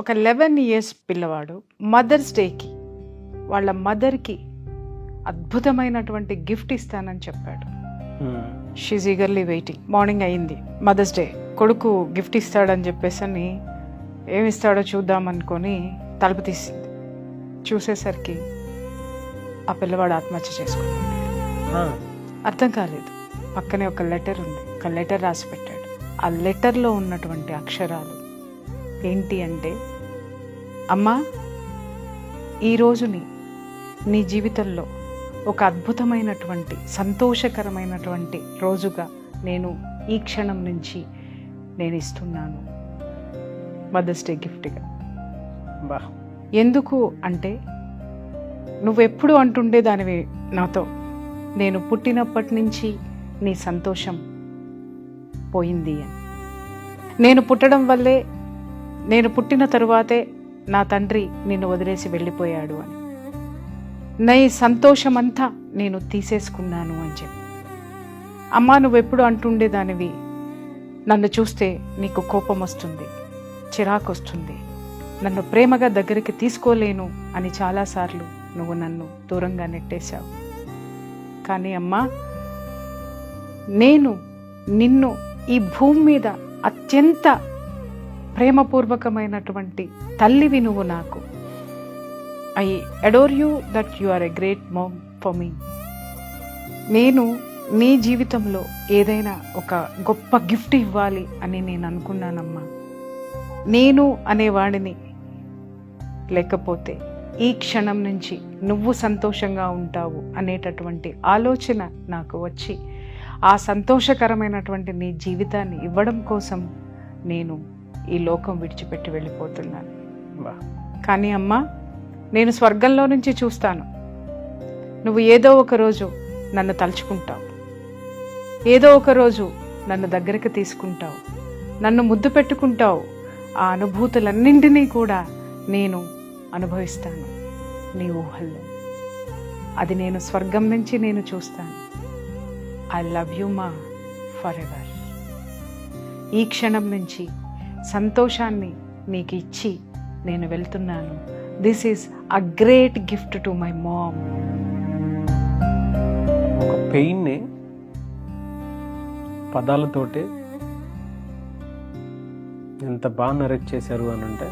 ఒక eleven years పిల్లవాడు mothers డేకి వాళ్ళ మదర్కి అద్భుతమైనటువంటి గిఫ్ట్ ఇస్తానని చెప్పాడు. షీజ్ ఈగర్లీ వెయిటింగ్ మార్నింగ్ అయింది. మదర్స్ డే కొడుకు గిఫ్ట్ ఇస్తాడని చెప్పేసి అని ఏమి ఇస్తాడో చూద్దాం అనుకొని తలుపు తీసింది. చూసేసరికి ఆ పిల్లవాడు ఆత్మహత్య చేసుకున్నాడు. అర్థం కాలేదు. పక్కనే ఒక లెటర్ ఉంది. ఒక లెటర్ రాసి పెట్టాడు. ఆ లెటర్లో ఉన్నటువంటి అక్షరాలు ఏంటి అంటే అమ్మా ఈ రోజుని నీ జీవితంలో ఒక అద్భుతమైనటువంటి సంతోషకరమైనటువంటి రోజుగా నేను ఈ క్షణం నుంచి నేను ఇస్తున్నాను. మదర్స్ డే గిఫ్ట్గా. బా. ఎందుకు అంటే నువ్వెప్పుడు అంటుండే దానివి నాతో. నేను పుట్టినప్పటి నుంచి నీ సంతోషం పోయింది అని. నేను పుట్టడం వల్లే నేను పుట్టిన తరువాతే నా తండ్రి నిన్ను వదిలేసి వెళ్ళిపోయాడు అని. నీ సంతోషమంతా నేను తీసేసుకున్నాను అని చెప్పి. అమ్మా నువ్వెప్పుడు అంటుండేదానివి? నన్ను చూస్తే నీకు కోపం వస్తుంది చిరాకు వస్తుంది నన్ను ప్రేమగా దగ్గరికి తీసుకోలేను అని చాలాసార్లు నువ్వు నన్ను దూరంగా నెట్టేశావు. కానీ అమ్మా నేను నిన్ను ఈ భూమి మీద అత్యంత ప్రేమపూర్వకమైనటువంటి తల్లివి నువ్వు నాకు. I adore you that you are a great mom for me నేను నీ జీవితంలో ఏదైనా ఒక గొప్ప గిఫ్ట్ ఇవ్వాలి అని నేను అనుకున్నానమ్మా. నేను అనేవాడిని. లేకపోతే ఈ క్షణం నుంచి నువ్వు సంతోషంగా ఉంటావు అనేటటువంటి ఆలోచన నాకు వచ్చి ఆ సంతోషకరమైనటువంటి నీ జీవితాన్ని ఇవ్వడం కోసం నేను ఈ లోకం విడిచిపెట్టి వెళ్ళిపోతున్నాను. కానీ అమ్మా నేను స్వర్గంలో నుంచి చూస్తాను. నువ్వు ఏదో ఒక రోజు నన్ను తలుచుకుంటావు. ఏదో ఒక రోజు నన్ను దగ్గరికి తీసుకుంటావు. నన్ను ముద్దు పెట్టుకుంటావు. ఆ అనుభూతులన్నింటినీ కూడా నేను అనుభవిస్తాను నీ ఊహల్లో. అది నేను స్వర్గం నుంచి నేను చూస్తాను. I love you ma forever ఈ క్షణం నుంచి సంతోషాన్ని నీకు ఇచ్చి నేను వెళ్తున్నాను. This is a great gift to my mom ఒక పెయిన్ని పదాలతోటి ఎంత బాగా నరేట్ చేశారు అని అంటే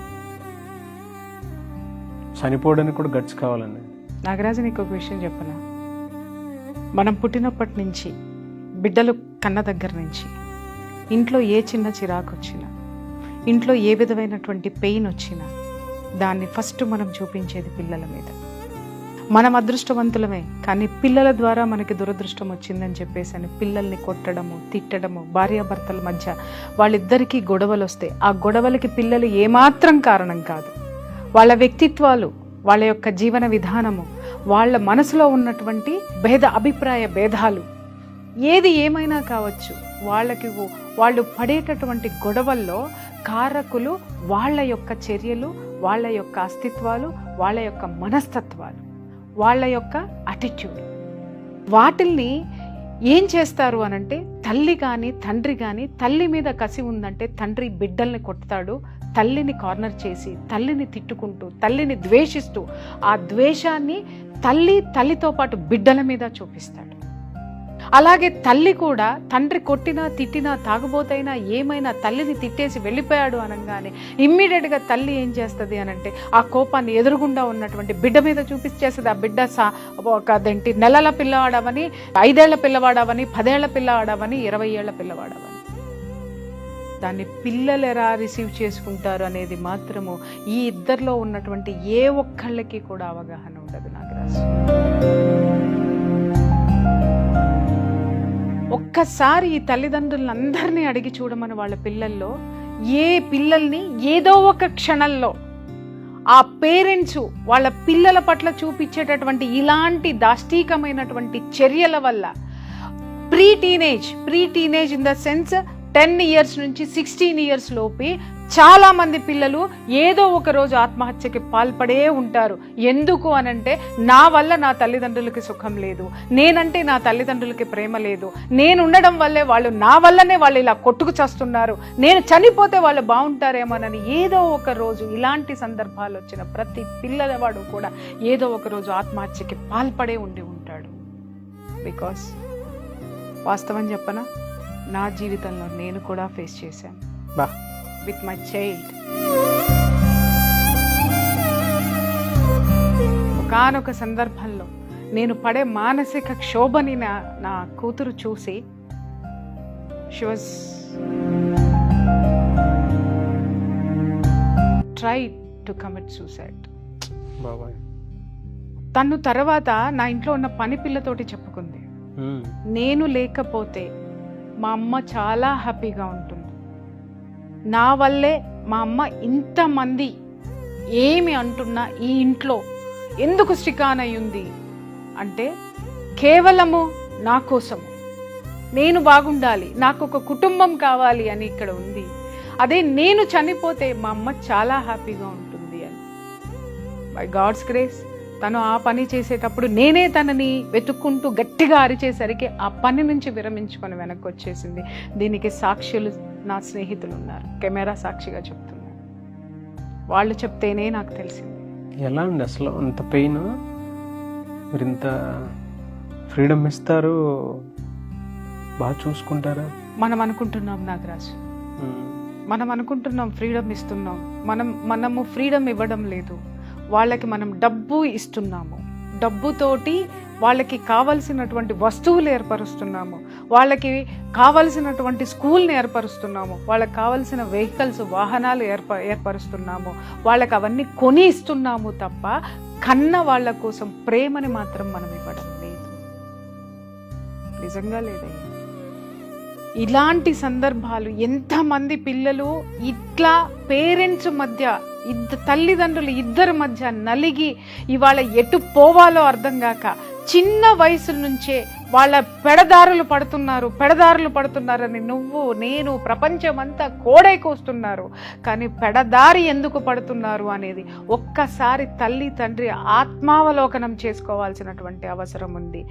చనిపోవడానికి కూడా గట్స్ కావాలండి. నాగరాజు నీకు ఒక విషయం చెప్పనా? మనం పుట్టినప్పటి నుంచి బిడ్డలు కన్న దగ్గర నుంచి ఇంట్లో ఏ చిన్న చిరాకు వచ్చినా ఇంట్లో ఏ విధమైనటువంటి పెయిన్ వచ్చినా దాన్ని ఫస్ట్ మనం చూపించేది పిల్లల మీద. మనం అదృష్టవంతులమే కానీ పిల్లల ద్వారా మనకి దురదృష్టం వచ్చిందని చెప్పేసి అని పిల్లల్ని కొట్టడము తిట్టడము భార్యాభర్తల మధ్య వాళ్ళిద్దరికీ గొడవలు వస్తాయి ఆ గొడవలకి పిల్లలు ఏమాత్రం కారణం కాదు. వాళ్ళ వ్యక్తిత్వాలు వాళ్ళ యొక్క జీవన విధానము వాళ్ళ మనసులో ఉన్నటువంటి భేద అభిప్రాయ భేదాలు ఏది ఏమైనా కావచ్చు. వాళ్ళకి వాళ్ళు పడేటటువంటి గొడవల్లో కారకులు వాళ్ళ యొక్క చర్యలు వాళ్ళ యొక్క అస్తిత్వాలు వాళ్ళ యొక్క మనస్తత్వాలు వాళ్ళ యొక్క అటిట్యూడ్ వాటిల్ని ఏం చేస్తారు అనంటే తల్లి కానీ తండ్రి కానీ తల్లి మీద కసి ఉందంటే తండ్రి బిడ్డల్ని కొడతాడు తల్లిని కార్నర్ చేసి తల్లిని తిట్టుకుంటూ తల్లిని ద్వేషిస్తూ ఆ ద్వేషాన్ని తల్లి తల్లితో పాటు బిడ్డల మీద చూపిస్తాడు. అలాగే తల్లి కూడా తండ్రి కొట్టినా తిట్టినా తాగుబోతైనా ఏమైనా తల్లిని తిట్టేసి వెళ్ళిపోయాడు అనగానే ఇమ్మీడియట్గా తల్లి ఏం చేస్తుంది అనంటే ఆ కోపాన్ని ఎదురుగుండా ఉన్నటువంటి బిడ్డ మీద చూపించేస్తుంది. ఆ బిడ్డ సా ఒక అదేంటి నెలల పిల్లవాడవని ఐదేళ్ళ పిల్లవాడవని పదేళ్ళ పిల్లవాడవని ఇరవై ఏళ్ళ పిల్లవాడవని. దాన్ని పిల్లలు ఎలా రిసీవ్ చేసుకుంటారు అనేది మాత్రము ఈ ఇద్దరిలో ఉన్నటువంటి ఏ ఒక్కళ్ళకి కూడా అవగాహన ఉండదు నాకు రాసు ఒక్కసారి ఈ తల్లిదండ్రులందరినీ అడిగి చూడమని వాళ్ళ పిల్లల్లో ఏ పిల్లల్ని ఏదో ఒక క్షణంలో ఆ పేరెంట్స్ వాళ్ళ పిల్లల పట్ల చూపించేటటువంటి ఇలాంటి దాష్టీకమైనటువంటి చర్యల వల్ల pre teenage pre teenage in the sense ten years నుంచి సిక్స్టీన్ ఇయర్స్ లోపే చాలా మంది పిల్లలు ఏదో ఒక రోజు ఆత్మహత్యకి పాల్పడే ఉంటారు. ఎందుకు అనంటే నా వల్ల నా తల్లిదండ్రులకి సుఖం లేదు. నేనంటే నా తల్లిదండ్రులకి ప్రేమ లేదు. నేను ఉండడం వల్లే వాళ్ళు నా వల్లనే వాళ్ళు ఇలా కొట్టుకు చేస్తున్నారు. నేను చనిపోతే వాళ్ళు బాగుంటారేమోనని ఏదో ఒక రోజు ఇలాంటి సందర్భాలు వచ్చిన ప్రతి పిల్లవాడు కూడా ఏదో ఒక రోజు ఆత్మహత్యకి పాల్పడే ఉండి ఉంటాడు. బికాస్ వాస్తవం చెప్పనా? నా జీవితంలో నేను కూడా ఫేస్ చేశాను. బా. విత్ మై చైల్డ్ ఒకానొక సందర్భంలో నేను పడే మానసిక క్షోభని నా నా కూతురు చూసి she was try to commit suicide తను తర్వాత నా ఇంట్లో ఉన్న పని పిల్లతోటి చెప్పుకుంది. నేను లేకపోతే మా అమ్మ చాలా హ్యాపీగా ఉంటుంది. నా వల్లే మా అమ్మ ఇంతమంది ఏమి అంటున్నా ఈ ఇంట్లో? ఎందుకు స్టికాన్ అయ్యింది ఉంది అంటే కేవలము నా కోసము. నేను బాగుండాలి నాకు ఒక కుటుంబం కావాలి అని ఇక్కడ ఉంది. అదే నేను చనిపోతే మా అమ్మ చాలా హ్యాపీగా ఉంటుంది అని. బై గాడ్స్ గ్రేస్ తను ఆ పని చేసేటప్పుడు నేనే తనని వెతుక్కుంటూ గట్టిగా అరిచేసరికి ఆ పని నుంచి విరమించుకొని వెనక్కి వచ్చేసింది. దీనికి సాక్షులు నా స్నేహితులు ఉన్నారు కెమెరా సాక్షిగా చెప్తున్నారు. వాళ్ళు చెప్తేనే నాకు తెలిసింది. ఎలా అండి అసలు అంత పెయిన్? మీరు ఇంత ఫ్రీడమ్ ఇస్తారు? బాగా చూసుకుంటారా? మనం అనుకుంటున్నాం నాగరాజు. మనం అనుకుంటున్నాం ఫ్రీడమ్ ఇస్తున్నాం. మనం మనము ఫ్రీడమ్ ఇవ్వడం లేదు. వాళ్ళకి మనం డబ్బు ఇస్తున్నాము. డబ్బుతోటి వాళ్ళకి కావలసినటువంటి వస్తువులు ఏర్పరుస్తున్నాము. వాళ్ళకి కావలసినటువంటి స్కూల్ని ఏర్పరుస్తున్నాము. వాళ్ళకి కావలసిన వెహికల్స్ వాహనాలు ఏర్ప ఏర్పరుస్తున్నాము. వాళ్ళకి అవన్నీ కొని ఇస్తున్నాము తప్ప కన్న వాళ్ళ కోసం ప్రేమని మాత్రం మనం ఇవ్వడం లేదు. నిజంగా లేదయ్యా. ఇలాంటి సందర్భాలు ఎంతమంది పిల్లలు ఇట్లా పేరెంట్స్ మధ్య ఇద్ద తల్లిదండ్రులు ఇద్దరి మధ్య నలిగి ఇవాళ ఎటు పోవాలో అర్థం కాక చిన్న వయసు నుంచే వాళ్ళ పెడదారులు పడుతున్నారు పెడదారులు పడుతున్నారని నువ్వు నేను ప్రపంచమంతా కోడై కోస్తున్నారు. కానీ పెడదారి ఎందుకు పడుతున్నారు అనేది ఒక్కసారి తల్లి తండ్రి ఆత్మావలోకనం చేసుకోవాల్సినటువంటి అవసరం ఉంది.